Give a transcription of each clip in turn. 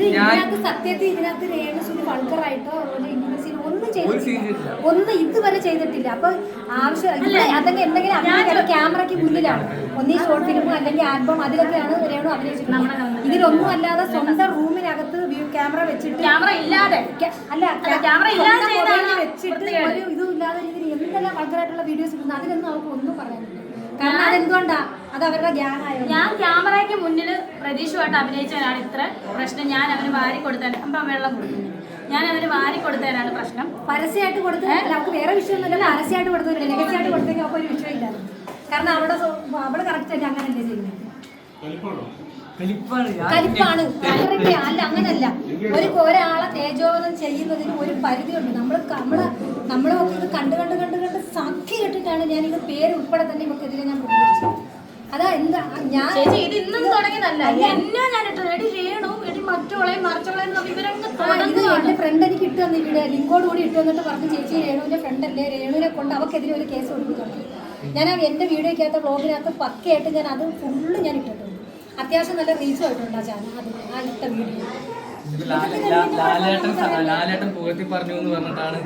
ഇതിനകത്ത് സത്യത്തിൽ ഇതിനകത്ത് രേണുസുന് വൾക്കറായിട്ടോ ഒരു ഇൻഡസ്ട്രിയിൽ ഒന്നും ഒരു scene ചെയ്തിട്ടില്ല. ഒന്നും ഇതുവരെ ചെയ്തിട്ടില്ല. അപ്പൊ ആവശ്യം അതെങ്കിൽ എന്തെങ്കിലും അഭിനയിക്കണം ക്യാമറയ്ക്ക് മുന്നിലാണ്. ഒന്നീ ഷോർട്ട് ഫിലിം അല്ലെങ്കിൽ ആൽബം അതിലൊക്കെയാണ് രേണു അഭിനയിച്ചിട്ടുള്ളത് ഇതിലൊന്നും അല്ലാതെ സ്വന്തം റൂമിനകത്ത് ക്യാമറ വെച്ചിട്ട് ക്യാമറ ഇല്ലാതെ. അല്ല ക്യാമറ ഇല്ലാതെ വെച്ചിട്ട്. ഒരു ഇതും ഇല്ലാതെ രീതിയിൽ എന്തെല്ലാം വൾഗറായിട്ടുള്ള വീഡിയോസ് അതിലൊന്നും അവർക്ക് ഒന്നും പറയാനില്ല. കാരണം അതെന്തുകൊണ്ടാ? അത് അവരുടെ ഗ്യാങ് ആയോ ഞാൻ ക്യാമറയ്ക്ക് മുന്നിൽ പ്രതീക്ഷമായിട്ട് അഭിനയിച്ചവനാണ് ഇത്ര പ്രശ്നം ഞാൻ അവന് വാരി കൊടുത്താൽ അപ്പം വെള്ളം കൊടുക്കുന്നു ഞാൻ അവന് വാരി കൊടുത്തതിനാണ് പ്രശ്നം. പരസ്യമായിട്ട് കൊടുത്താൽ നമുക്ക് വേറെ വിഷയമൊന്നുമില്ല പരസ്യമായിട്ട് കൊടുത്തില്ല നെഗറ്റീവായിട്ട് കൊടുത്തെങ്കിൽ അപ്പൊ ഒരു വിഷയമില്ല കാരണം അവിടെ അവിടെ അവൾ കറക്റ്റ് ആയിട്ട് അങ്ങനല്ലേ ചെയ്യുന്നത്? കലിപ്പാണ്? അല്ല അങ്ങനല്ല. ഒരു ഒരാളെ തേജോവധം ചെയ്യുന്നതിന് ഒരു പരിധിയുണ്ട്. നമ്മൾ നമ്മൾ നമ്മളൊക്കെ ഇത് കണ്ട് കണ്ട് കണ്ട് കണ്ട് സഖ്യ കെട്ടിട്ടാണ് ഞാൻ ഇത് പേര് ഉൾപ്പെടെ തന്നെ ഇവർക്കെതിരെ ഞാൻ പ്രതികരിച്ചത്. അതാ എന്താ ഞാൻ ചേച്ചി ഇത് എന്നെ ഞാൻ ഇട്ടത് എടി രേണു എടി മറ്റോളെയും മറിച്ചോളെയും ആ, എന്റെ ഫ്രണ്ട് എനിക്ക് ഇട്ട് തന്ന ലിങ്കോട് കൂടി ഇട്ട് തന്നിട്ട് പറഞ്ഞു ചേച്ചി രേണുവിന്റെ ഫ്രണ്ട് അല്ലേ? രേണുവിനെ കൊണ്ട് അവക്കെതിരെ ഒരു കേസ് കൊടുക്കുന്നുണ്ട് ഞാൻ എന്റെ വീഡിയോക്കകത്ത് ബ്ലോഗിനകത്ത് പക്കയായിട്ട് ഞാൻ അത് ഫുള്ള് ഞാൻ ഇട്ടിട്ടുണ്ട്. അത്യാവശ്യം നല്ല റീച്ച് ആയിട്ടുണ്ട് ആ ചാനൽ അത് ആ ഇട്ട വീഡിയോ ലാലേട്ടൻ ലാലേട്ടൻ പുകഴ്ത്തി പറഞ്ഞു എന്ന് പറഞ്ഞിട്ടാണ്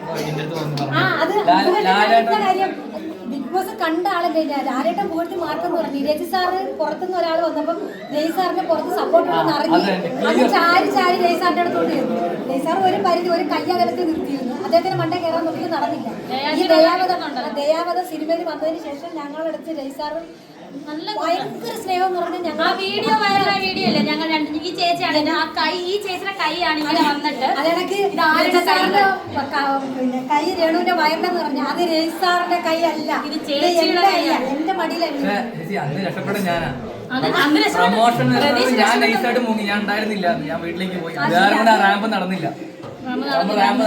ബിഗ് ബോസ് കണ്ട ആളല്ലേ ഞാൻ ആരേട്ടം പുകഴ്ത്തി മാർക്കെന്ന് പറഞ്ഞു. രജി സാറ് പുറത്തുനിന്ന് ഒരാൾ വന്നപ്പം ജയ് സാറിന്റെ പുറത്ത് സപ്പോർട്ട് ഉണ്ടെന്ന് അറിഞ്ഞ് അതെ, അത്. ചാരി ചാരി ജയ് സാറിന്റെ അടുത്തോട്ട് ചെന്നു. ജയ് സാർ ഒരു പരിധി ഒരു കയ്യകലത്തിൽ നിർത്തിയിരുന്നു. അദ്ദേഹത്തിന് മണ്ടേ കയറാൻ നോക്കി നടന്നില്ല. ഈ ദയാവത ദയാവത സിനിമയിൽ വന്നതിന് ശേഷം ഞങ്ങളെടുത്ത് ജയ് സാറ് നല്ല ഭയങ്കര സ്നേഹം എന്ന് പറഞ്ഞാൽ ഞങ്ങൾ വീഡിയോ വൈറലായ വീഡിയോ അല്ലേ? ഞങ്ങൾ ആ കൈ ഈ ചേച്ചിയുടെ കൈയാണ് ഇങ്ങനെ വന്നിട്ട് അതിനക്ക് ഇത് ആരുടെ സാറിന്റെ പിന്നെ കൈ രേണുവിന്റെ വയറിലെന്ന് പറഞ്ഞു അത് രജി സാറിന്റെ കൈ അല്ല ഇത് ചേച്ചിയുടെ എന്റെ കൈയാണ്. എന്റെ മടിയിലല്ല. അന്ന് രക്ഷപ്പെട്ട പ്രൊമോഷൻ ഞാൻ. നൈസായിട്ട് മുങ്ങി. ഞാൻ ഉണ്ടായിരുന്നില്ല. ഞാൻ വീട്ടിലേക്ക് പോയി. റാമ്പ് നടന്നില്ല. നമ്മൾ റാമ്പ്